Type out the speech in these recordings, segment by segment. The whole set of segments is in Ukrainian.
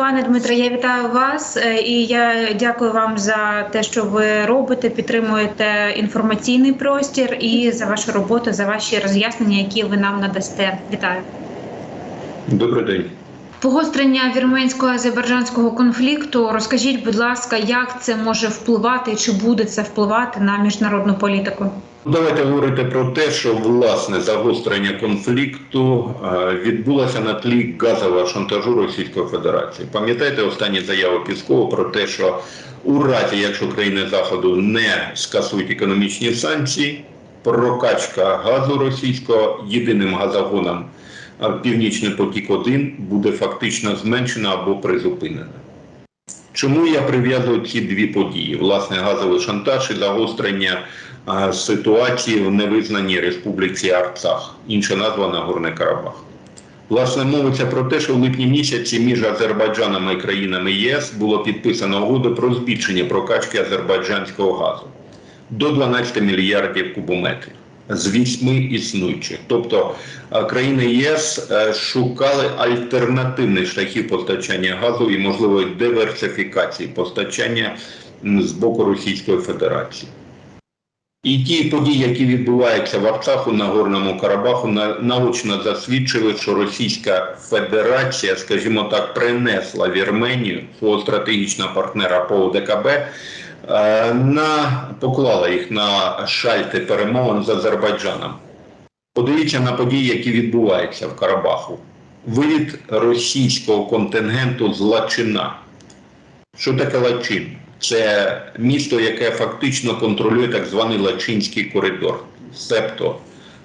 Пане Дмитре, я вітаю вас е, і я дякую вам за те, що ви робите, підтримуєте інформаційний простір і за вашу роботу, за ваші роз'яснення, які ви нам надасте. Вітаю. Добрий день. Погострення вірменсько-азербайджанського конфлікту. Розкажіть, будь ласка, як це може впливати, чи буде це впливати на міжнародну політику? Давайте говорити про те, що власне загострення конфлікту е, відбулося на тлі газового шантажу Російської Федерації. Пам'ятаєте останні заяви Піскова про те, що у разі, якщо країни Заходу не скасують економічні санкції, прокачка газу російського єдиним газогоном е, Північний потік 1 буде фактично зменшена або призупинена. Чому я прив'язую ці дві події? Власне, газовий шантаж і загострення а, ситуації в невизнаній республіці Арцах, інша назва Нагорний Карабах. Власне, мовиться про те, що в липні місяці між Азербайджаном і країнами ЄС було підписано угоду про збільшення прокачки азербайджанського газу до 12 мільярдів кубометрів з вісьми існуючих. Тобто е, країни ЄС е, шукали альтернативних шляхів постачання газу і можливої диверсифікації постачання з боку Російської Федерації. І ті події, які відбуваються в Арцаху на Горному Карабаху, наочно засвідчили, що Російська Федерація, скажімо так, принесла Вірменію, свого стратегічного партнера по ОДКБ, на, поклала їх на шальти перемовин з Азербайджаном. Подивіться на події, які відбуваються в Карабаху. Вивід російського контингенту з Лачина. Що таке Лачин? Це місто, яке фактично контролює так званий Лачинський коридор, себто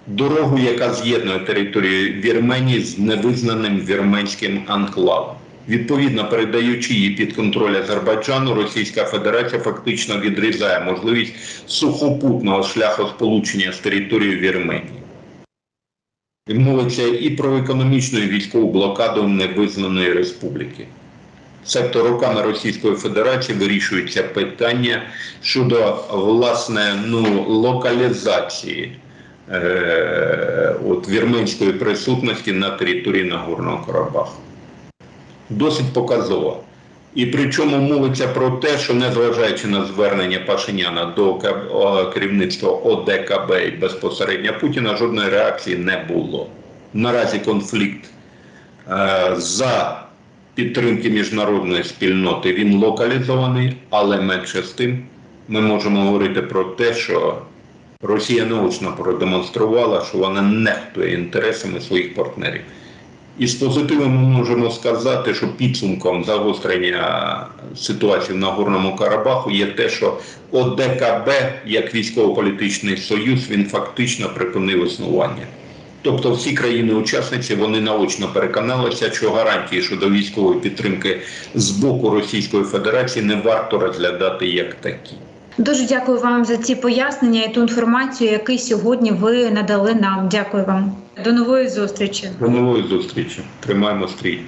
дорогу, яка з'єднує територію Вірменії з невизнаним вірменським анклавом. Відповідно, передаючи її під контроль Азербайджану, Російська Федерація фактично відрізає можливість сухопутного шляху сполучення з територією Вірменії. Мовиться і про економічну і військову блокаду невизнаної республіки. Себто роками Російської Федерації вирішується питання щодо власне ну, локалізації е, от, вірменської присутності на території Нагорного Карабаху. Досить показово. І причому мовиться про те, що незважаючи на звернення Пашиняна до керівництва ОДКБ і безпосередньо Путіна, жодної реакції не було. Наразі конфлікт е, за підтримки міжнародної спільноти він локалізований, але менше з тим ми можемо говорити про те, що Росія наочно продемонструвала, що вона нехтує інтересами своїх партнерів. І з позитивом ми можемо сказати, що підсумком загострення ситуації в Нагорному Карабаху є те, що ОДКБ як військово-політичний союз він фактично припинив існування. Тобто всі країни-учасниці вони наочно переконалися, що гарантії щодо військової підтримки з боку Російської Федерації не варто розглядати як такі. Дуже дякую вам за ці пояснення і ту інформацію, яку сьогодні ви надали нам. Дякую вам. До нової зустрічі. До нової зустрічі. Тримаємо стрій.